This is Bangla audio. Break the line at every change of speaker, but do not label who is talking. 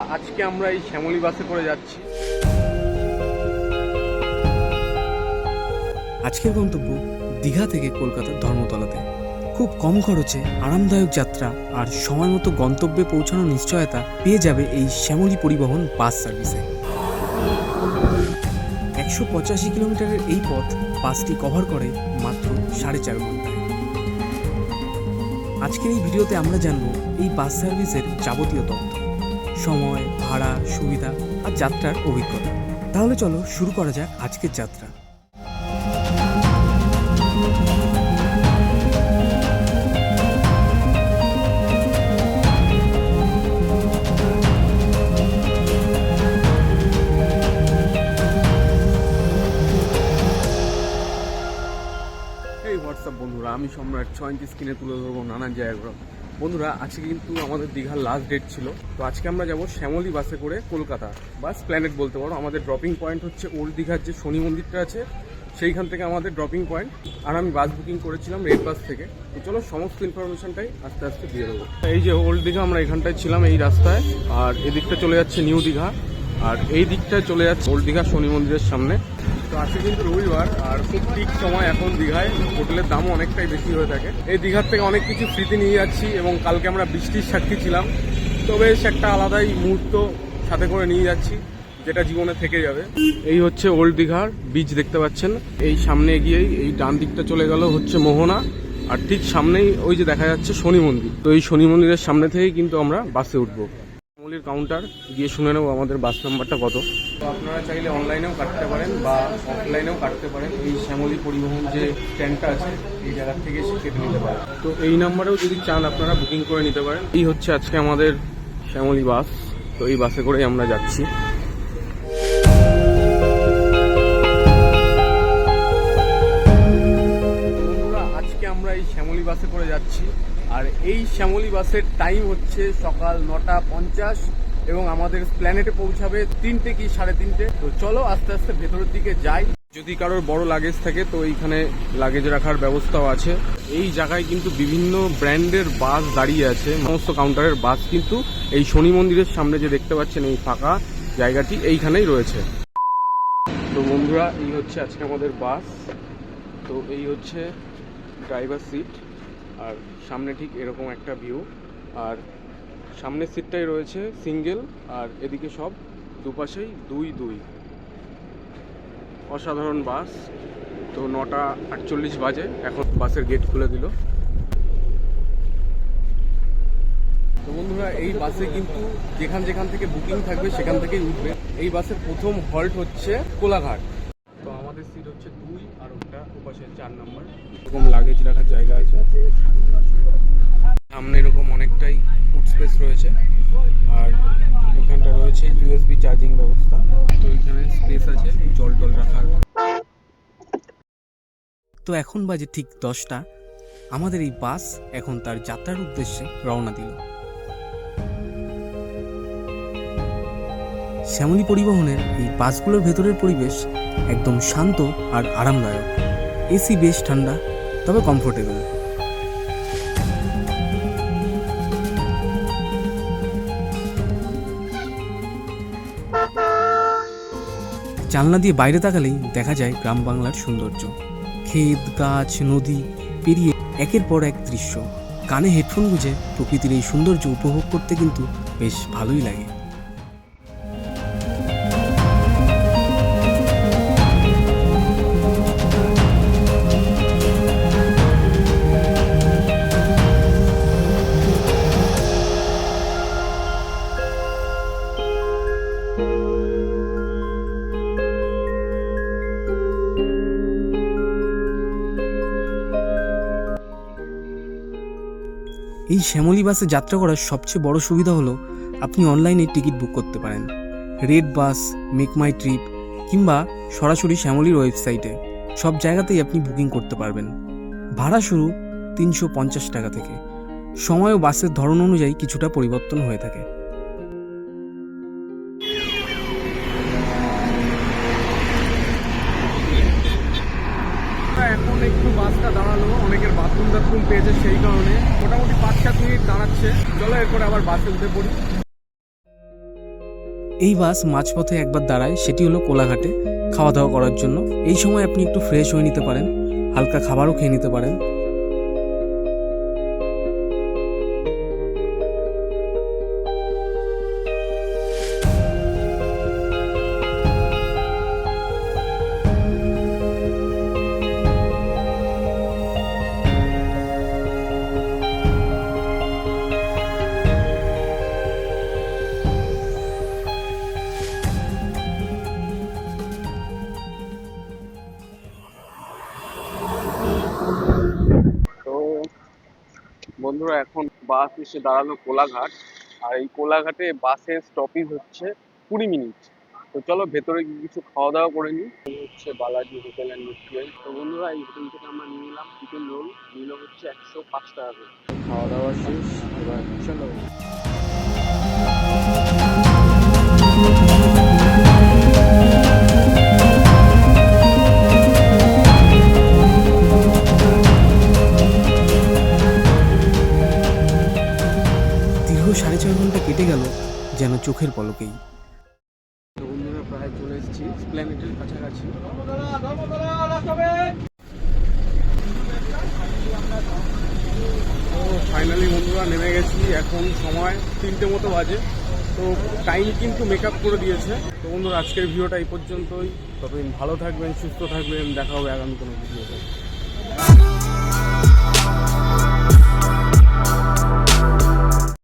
আজকে আমরা এই শ্যামলী বাসে করে যাচ্ছি।
আজকের গন্তব্য দীঘা থেকে কলকাতার ধর্মতলাতে। খুব কম খরচে আরামদায়ক যাত্রা আর সময় মতো গন্তব্যে পৌঁছানোর নিশ্চয়তা পেয়ে যাবে এই শ্যামলী পরিবহন বাস সার্ভিসে। একশো পঁচাশি কিলোমিটারের এই পথ বাসটি কভার করে মাত্র সাড়ে চার ঘন্টায়। আজকের এই ভিডিওতে আমরা জানব এই বাস সার্ভিসের যাবতীয় তথ্য। সময়, ভাড়া, সুবিধা আর যাত্রার অভিজ্ঞতা। তাহলে চলো শুরু করা যাক আজকের যাত্রা।
বন্ধুরা? আমি সম্রাট, ছয় ইঞ্চি স্ক্রিনে তুলে ধরবো নানান জায়গাগুলো বন্ধুরা, আজকে কিন্তু আমাদের দীঘার লাস্ট ডেট ছিল। তো আজকে আমরা যাব শ্যামলী বাসে করে কলকাতা বাস প্ল্যানেট বলতে পারো। আমাদের ড্রপিং পয়েন্ট হচ্ছে ওল্ড দীঘার যে শনি মন্দিরটা আছে, সেইখান থেকে আমাদের ড্রপিং পয়েন্ট আর আমি বাস বুকিং করেছিলাম রেড বাস থেকে। তো চলো, সমস্ত ইনফরমেশনটাই আস্তে আস্তে দিয়ে দেবো। এই যে ওল্ড দীঘা আমরা এখানটায় ছিলাম এই রাস্তায়। আর এদিকটা চলে যাচ্ছে নিউ দীঘা আর এই দিকটায় চলে যাচ্ছে ওল্ড দীঘা শনি মন্দিরের সামনে। তো আজকে কিন্তু রবিবার, আর খুব ঠিক সময় এখন দীঘায়। হোটেলের দামও অনেকটাই বেশি হয়ে থাকে। এই দীঘার থেকে অনেক কিছু স্মৃতি নিয়ে যাচ্ছি এবং কালকে আমরা বৃষ্টির সাক্ষী ছিলাম। তো বেশ একটা আলাদাই মুহূর্ত সাথে করে নিয়ে যাচ্ছি, যেটা জীবনে থেকে যাবে। এই হচ্ছে ওল্ড দীঘার বিচ দেখতে পাচ্ছেন। এই সামনে গিয়েই এই ডান দিকটা চলে গেল হচ্ছে মোহনা। আর ঠিক সামনেই ওই যে দেখা যাচ্ছে শনি মন্দির। তো এই শনি মন্দিরের সামনে থেকেই কিন্তু আমরা বাসে উঠবো। শ্যামলির কাউন্টার গিয়ে শুনে নেব আমাদের বাস নাম্বারটা কত। তো আপনারা চাইলে অনলাইনেও কাটতে পারেন বা অফলাইনেও কাটতে পারেন। এই শ্যামলী পরিবহন যে স্ট্যান্ডটা আছে এই জায়গা থেকে কেটে নিতে পারেন। তো এই নাম্বারেও যদি চান আপনারা বুকিং করে নিতে পারেন। এই হচ্ছে আজকে আমাদের শ্যামলী বাস তো এই বাসে করেই আমরা যাচ্ছি। আজকে আমরা এই শ্যামলী বাসে করে যাচ্ছি। আর এই শ্যামলী বাসের টাইম হচ্ছে সকাল নটা পঞ্চাশ এবং আমাদের প্ল্যানেটে পৌঁছাবে তিনটে কি সাড়ে তিনটে। তো চলো আস্তে আস্তে ভেতরের দিকে যাই। যদি কারোর বড় লাগেজ থাকে তো এইখানে লাগেজ রাখার ব্যবস্থাও আছে। এই জায়গায় কিন্তু বিভিন্ন ব্র্যান্ডের বাস দাঁড়িয়ে আছে। সমস্ত কাউন্টারের বাস কিন্তু এই শনি মন্দিরের সামনে যে দেখতে পাচ্ছেন এই ফাঁকা জায়গাটি এইখানেই রয়েছে। তো বন্ধুরা, এই হচ্ছে আজকে আমাদের বাস। তো এই হচ্ছে ড্রাইভার সিট আর সামনে ঠিক এরকম একটা ভিউ আর সামনের সিটটাই রয়েছে সিঙ্গেল আর এদিকে সব দুপাশেই দুই দুই অসাধারণ বাস। তো নটা আটচল্লিশ বাজে, এখন বাসের গেট খুলে দিল। তো বন্ধুরা, এই বাসে কিন্তু যেখান যেখান থেকে বুকিং থাকবে সেখান থেকেই উঠবে। এই বাসের প্রথম হল্ট হচ্ছে কোলাঘাট। তো আমাদের সিট হচ্ছে ওপাশে চার নম্বর। এরকম লাগেজ রাখার জায়গা আছে। সামনে এরকম অনেকটাই ফুড স্পেস রয়েছে। আর এখানটা রয়েছে ইউএসবি চার্জিং ব্যবস্থা। তো এখানে স্পেস আছে, জল টল রাখার।
তো এখন বাজে ঠিক দশটা। আমাদের এই বাস এখন তার যাত্রার উদ্দেশ্যে রওনা দিল। শ্যামলী পরিবহনের এই বাসগুলোর ভেতরের পরিবেশ একদম শান্ত আর আরামদায়ক। এসি বেশ ঠান্ডা, তবে কমফোর্টেবল জানলা দিয়ে বাইরে তাকালেই দেখা যায় গ্রাম বাংলার সৌন্দর্য। ক্ষেত, গাছ, নদী পেরিয়ে একের পর এক দৃশ্য। কানে হেডফোন গুঁজে প্রকৃতির এই সৌন্দর্য উপভোগ করতে কিন্তু বেশ ভালোই লাগে। এই শ্যামলী বাসে যাত্রা করার সবচেয়ে বড় সুবিধা হলো আপনি অনলাইনে টিকিট বুক করতে পারেন। Red bus make my trip কিংবা সরাসরি শ্যামলীর ওয়েবসাইটে সব জায়গাতেই আপনি বুকিং করতে পারবেন। ভাড়া শুরু তিনশো পঞ্চাশ টাকা থেকে। সময় ও বাসের ধরন অনুযায়ী কিছুটা পরিবর্তন হয়ে থাকে।
এখন একটু বাসটা দাঁড়াল, অনেকের বাথরুম টাথরুম পেয়েছে সেই কারণে। মোটামুটি পাঁচ সাত মিনিট দাঁড়াচ্ছে। চলো এরপরে আবার বাসে উঠে পড়ি।
এই বাস মাঝপথে একবার দাঁড়ায়, সেটি হলো কোলাঘাটে খাওয়া দাওয়া করার জন্য। এই সময় আপনি একটু ফ্রেশ হয়ে নিতে পারেন, হালকা খাবারও খেয়ে নিতে পারেন।
বন্ধুরা, এখন বাস এসে দাঁড়াল কোলাঘাট। আর এই কোলাঘাটে বাসের স্টপেজ হচ্ছে কুড়ি মিনিট। তো চলো ভেতরে গিয়ে কিছু খাওয়া দাওয়া করে নিই। হচ্ছে বালাজি হোটেল অ্যান্ড রেস্টুরেন্ট তো বন্ধুরা, এই হোটেল থেকে আমরা নিয়ে নিলাম চিকেন রোল নিল হচ্ছে একশো পাঁচ টাকা করে। খাওয়া দাওয়া শেষ। এবার চলো।
চোখের পলকেই।
বন্ধুরা প্রায় চলে এসেছি। স্প্ল্যানেটের কাছাকাছি। ফাইনালি বন্ধুরা নেমে গেছি। এখন সময় তিনটে মতো বাজে। তো টাইম কিন্তু মেকআপ করে দিয়েছে। তো বন্ধুরা, আজকের ভিডিওটা এই পর্যন্তই। ততদিন ভালো থাকবেন, সুস্থ থাকবেন। দেখা হবে আগামী কোনো ভিডিওতে।